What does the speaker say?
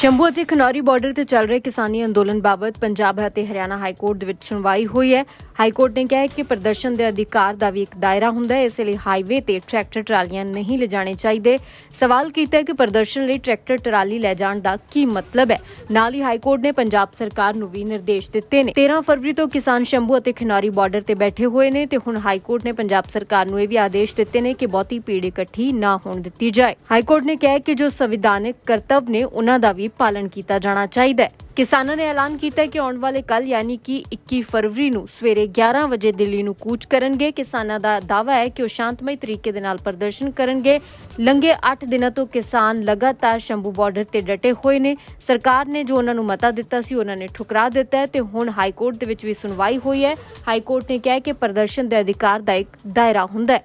ਸ਼ੰਭੂ ਅਤੇ ਖਨੌਰੀ ਬਾਰਡਰ ਤੇ ਚੱਲ ਰਹੇ ਕਿਸਾਨੀ ਅੰਦੋਲਨ ਬਾਬਤ ਪੰਜਾਬ ਅਤੇ ਹਰਿਆਣਾ ਹਾਈ ਕੋਰਟ ਦੇ ਵਿੱਚ ਸੁਣਵਾਈ ਹੋਈ ਹੈ। ਹਾਈ ਕੋਰਟ ਨੇ ਕਿਹਾ ਹੈ ਕਿ ਪ੍ਰਦਰਸ਼ਨ ਦੇ ਅਧਿਕਾਰ ਦਾ ਵੀ ਇੱਕ ਦਾਇਰਾ ਹੁੰਦਾ ਹੈ। ਇਸ ਲਈ ਹਾਈਵੇ ਤੇ ਟਰੈਕਟਰ ਟਰਾਲੀਆਂ ਨਹੀਂ ਲਿਜਾਣੇ ਚਾਹੀਦੇ। ਸਵਾਲ ਕੀਤਾ ਹੈ ਕਿ ਪ੍ਰਦਰਸ਼ਨ ਲਈ ਟਰੈਕਟਰ ਟਰਾਲੀ ਲੈ ਜਾਣ ਦਾ ਕੀ ਮਤਲਬ ਹੈ? ਨਾਲ ਹੀ ਹਾਈ ਕੋਰਟ ਨੇ ਪੰਜਾਬ ਸਰਕਾਰ ਨੂੰ ਵੀ ਨਿਰਦੇਸ਼ ਦਿੱਤੇ ਨੇ। 13 ਫਰਵਰੀ ਤੋਂ ਕਿਸਾਨ ਸ਼ੰਭੂ ਅਤੇ ਖਨੌਰੀ ਬਾਰਡਰ ਤੇ ਬੈਠੇ ਹੋਏ ਨੇ ਤੇ ਹੁਣ ਹਾਈ ਕੋਰਟ ਨੇ ਪੰਜਾਬ ਸਰਕਾਰ ਨੂੰ ਇਹ ਵੀ ਆਦੇਸ਼ ਦਿੱਤੇ ਨੇ ਕਿ ਬਹੁਤੀ ਭੀੜ ਇਕੱਠੀ ਨਾ ਹੋਣ ਦਿੱਤੀ ਜਾਏ। ਹਾਈ ਕੋਰਟ ਨੇ ਕਿਹਾ ਕਿ ਜੋ ਸੰਵਿਧਾਨਕ ਕਰਤੱਵ ਨੇ, ਉਹਨਾਂ ਦਾ ਵੀ ਪਾਲਣ ਕੀਤਾ ਜਾਣਾ ਚਾਹੀਦਾ ਹੈ। ਕਿਸਾਨਾਂ ਨੇ ਐਲਾਨ ਕੀਤਾ ਹੈ ਕਿ ਆਉਣ ਵਾਲੇ ਕੱਲ ਯਾਨੀ ਕਿ 21 ਫਰਵਰੀ ਨੂੰ ਸਵੇਰੇ 11 ਵਜੇ ਦਿੱਲੀ ਨੂੰ ਕੂਚ ਕਰਨਗੇ। ਕਿਸਾਨਾਂ ਦਾ ਦਾਅਵਾ ਹੈ ਕਿ ਉਹ ਸ਼ਾਂਤਮਈ ਤਰੀਕੇ ਦੇ ਨਾਲ ਪ੍ਰਦਰਸ਼ਨ ਕਰਨਗੇ। ਲੰਘੇ 8 ਦਿਨਾਂ ਤੋਂ ਕਿਸਾਨ ਲਗਾਤਾਰ ਸ਼ੰਭੂ ਬਾਰਡਰ ਤੇ ਡਟੇ ਹੋਏ ਨੇ। ਸਰਕਾਰ ਨੇ ਜੋ ਉਹਨਾਂ ਨੂੰ ਮਤਾ ਦਿੱਤਾ ਸੀ, ਉਹਨਾਂ ਨੇ ਠੁਕਰਾ ਦਿੱਤਾ ਹੈ ਤੇ ਹੁਣ ਹਾਈ ਕੋਰਟ ਦੇ ਵਿੱਚ ਵੀ ਸੁਣਵਾਈ ਹੋਈ ਹੈ। ਹਾਈ ਕੋਰਟ ਨੇ ਕਿਹਾ ਕਿ ਪ੍ਰਦਰਸ਼ਨ ਦੇ ਅਧਿਕਾਰ ਦਾ ਇੱਕ ਦਾਇਰਾ ਹੁੰਦਾ ਹੈ।